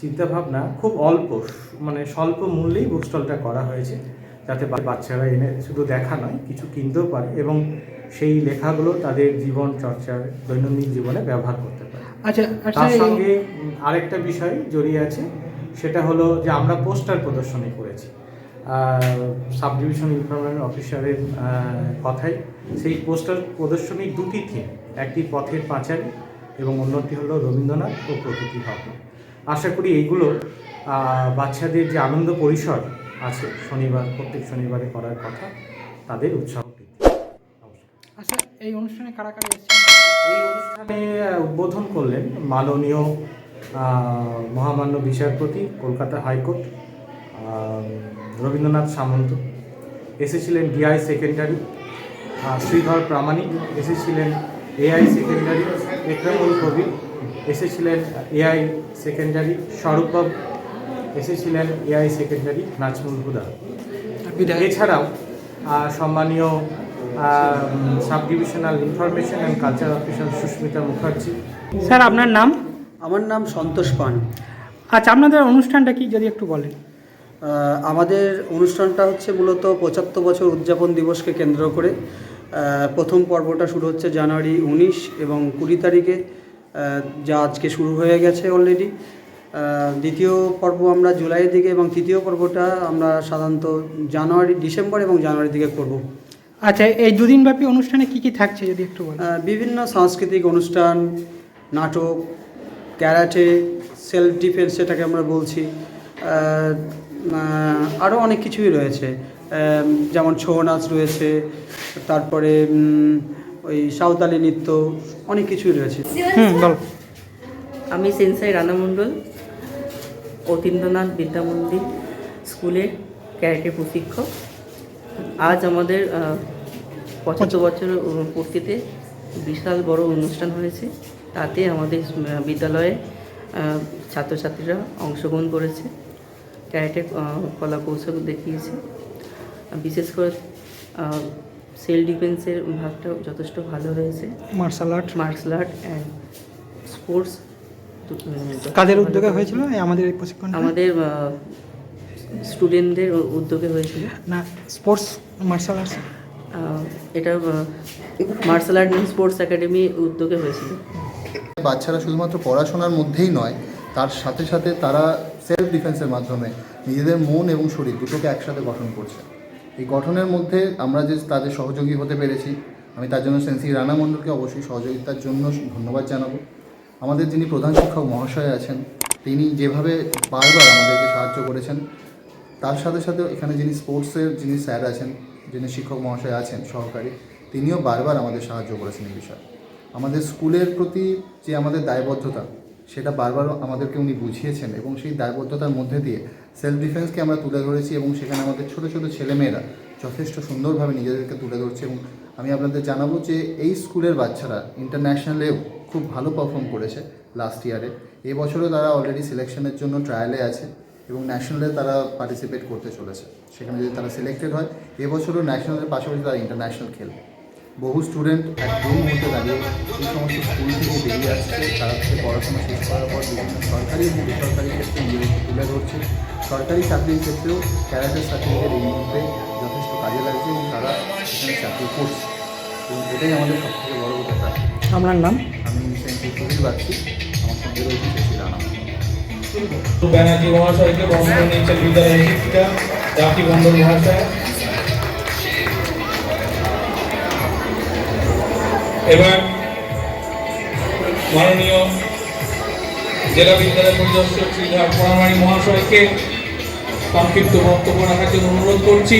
চিন্তাভাবনা খুব অল্প মানে স্বল্প মূল্যেই বুক স্টলটা করা হয়েছে যাতে বাচ্চারা এনে শুধু দেখা নয় কিছু কিনতেও পারে এবং সেই লেখাগুলো তাদের জীবন চর্চার দৈনন্দিন জীবনে ব্যবহার করতে পারে। আচ্ছা তার সঙ্গে আরেকটা বিষয় জড়িয়ে আছে সেটা হলো যে আমরা পোস্টার প্রদর্শনী করেছি। সাব ডিভিশন ইনফরমেশন অফিসারের কথায় সেই পোস্টার প্রদর্শনী দুটি থিম একটি পথের পাঁচালী এবং অন্যটি হলো রবীন্দ্রনাথ ও প্রকৃতি ভাবনা। আশা করি এইগুলো বাচ্চাদের যে আনন্দ পরিসর আছে শনিবার প্রত্যেক শনিবারে করার কথা তাদের উৎসাহ বৃদ্ধি। আচ্ছা এই অনুষ্ঠানে কারা কারা এসেছেন? এই অনুষ্ঠানে উদ্বোধন করলেন মাননীয় মহামান্য বিচারপতি কলকাতা হাইকোর্ট রবীন্দ্রনাথ সামন্ত এসেছিলেন ডিআই সেকেন্ডারি শ্রীধর প্রামাণিক এসেছিলেন এআই সেকেন্ডারি একরামুল কবির এসেছিলেন এআই সেকেন্ডারি স্বরূপবাবু এসেছিলেন এআই সেকেন্ডারি নাজমুল হুদা। এছাড়াও সম্মানীয় sub divisional information and culture officer Susmita Mukherjee. Sir আপনার নাম? আমার নাম সন্তোষ পান। আচ্ছা আপনাদের অনুষ্ঠানটা কি যদি একটু বলেন? আমাদের অনুষ্ঠানটা হচ্ছে মূলত পঁচাত্তর বছর উদযাপন দিবসকে কেন্দ্র করে। প্রথম পর্বটা শুরু হচ্ছে জানুয়ারি উনিশ এবং কুড়ি তারিখে। যা আজকে শুরু হয়ে গেছে অলরেডি দ্বিতীয় পর্ব আমরা জুলাইয়ের দিকে এবং তৃতীয় পর্বটা আমরা সাধারণত জানুয়ারি ডিসেম্বর এবং জানুয়ারির দিকে করব। আচ্ছা এই দুদিন ব্যাপী অনুষ্ঠানে কি কি থাকছে যদি একটু বিভিন্ন সাংস্কৃতিক অনুষ্ঠান নাটক ক্যারাটে সেলফ ডিফেন্স সেটাকে আমরা বলছি আরও অনেক কিছুই রয়েছে। যেমন ছৌ নাচ রয়েছে তারপরে ওই সাঁওতালি নৃত্য অনেক কিছুই রয়েছে। আমি সেন্সাই রানা মণ্ডল অতীন্দ্রনাথ বিদ্যা মন্দির স্কুলের ক্যারেটে প্রশিক্ষক। আজ আমাদের পঁচাত্তর বছর পূর্তিতে বিশাল বড় অনুষ্ঠান হয়েছে। তাতে আমাদের বিদ্যালয়ে ছাত্রছাত্রীরা অংশগ্রহণ করেছে। ক্যারেটে কলা কৌশল দেখিয়েছে। বিশেষ করে সেল ডিফেন্সের ভাগটা যথেষ্ট ভালো হয়েছে। Martial art martial art and sports কাদের উদ্যোগে হয়েছিল? আমাদের এই প্রশিক্ষণ আমাদের স্টুডেন্টদের উদ্যোগে হয়েছিল। না স্পোর্টস মার্শাল আর্টস এটা martial art and sports academy উদ্যোগে হয়েছিল। বাচ্চারা শুধুমাত্র পড়াশোনার মধ্যেই নয় তার সাথে সাথে তারা সেলফ ডিফেন্সের মাধ্যমে নিজেদের মন এবং শরীর দুটোকে একসাথে গঠন করছে। এই গঠনের মধ্যে আমরা যে তাদের সহযোগী হতে পেরেছি, আমি তার জন্য সেন্সি রানা মণ্ডলকে অবশ্যই সহযোগিতার জন্য ধন্যবাদ জানাব। আমাদের যিনি প্রধান শিক্ষক মহাশয় আছেন, তিনি যেভাবে বারবার আমাদেরকে সাহায্য করেছেন, তার সাথে সাথে এখানে যিনি স্পোর্টসের যিনি স্যার আছেন, যিনি শিক্ষক মহাশয় আছেন সহকারী, তিনিও বারবার আমাদের সাহায্য করেছেন এই বিষয়ে। আমাদের স্কুলের প্রতি যে আমাদের দায়বদ্ধতা সেটা বারবার আমাদেরকে উনি বুঝিয়েছেন এবং সেই দায়বদ্ধতার মধ্যে দিয়ে সেলফ ডিফেন্সকে আমরা তুলে ধরেছি এবং সেখানে আমাদের ছোট ছোট ছেলেমেয়েরা যথেষ্ট সুন্দরভাবে নিজেদেরকে তুলে ধরছে এবং আমি আপনাদের জানাব যে এই স্কুলের বাচ্চারা ইন্টারন্যাশনালেও খুব ভালো পারফর্ম করেছে লাস্ট ইয়ারে এই বছরও তারা অলরেডি সিলেকশনের জন্য ট্রায়ালে আছে এবং ন্যাশনালে তারা পার্টিসিপেট করতে চলেছে। সেখানে যদি তারা সিলেক্টেড হয়, এবছরও ন্যাশনালের পাশাপাশি তারা ইন্টারন্যাশনাল খেলবে। বহু স্টুডেন্ট একদম মুহূর্তে দাঁড়িয়ে এই সমস্ত স্কুল থেকে বেরিয়ে আসছে। তারা থেকে পড়াশোনা শেষ করার পর বিভিন্ন সরকারি এবং বেসরকারি ক্ষেত্রে নিজেদেরকে তুলে ধরছে। সরকারি চাকরির ক্ষেত্রেও ক্যারাটের সার্টিফিকেট এই মুহূর্তে যথেষ্ট কাজে লাগছে এবং তারা এখানে চাকরি করছে। এবং এটাই আমাদের সবথেকে বড় কথা। আপনার নাম? আমি সেন্সি সুধীর বাগচি আমার সঙ্গে রয়েছে শেষি রানা ব্যানার্জি মহাশয়কে বন্ধন নিচ্ছেন বিদ্যালয়ের শিক্ষিকা রাখি মন্ডল মহাশয় এবার মাননীয় জেলা বিদ্যালয় পরিদর্শক শ্রী মহাশয়কে সংক্ষিপ্ত বক্তব্য রাখার জন্য অনুরোধ করছি।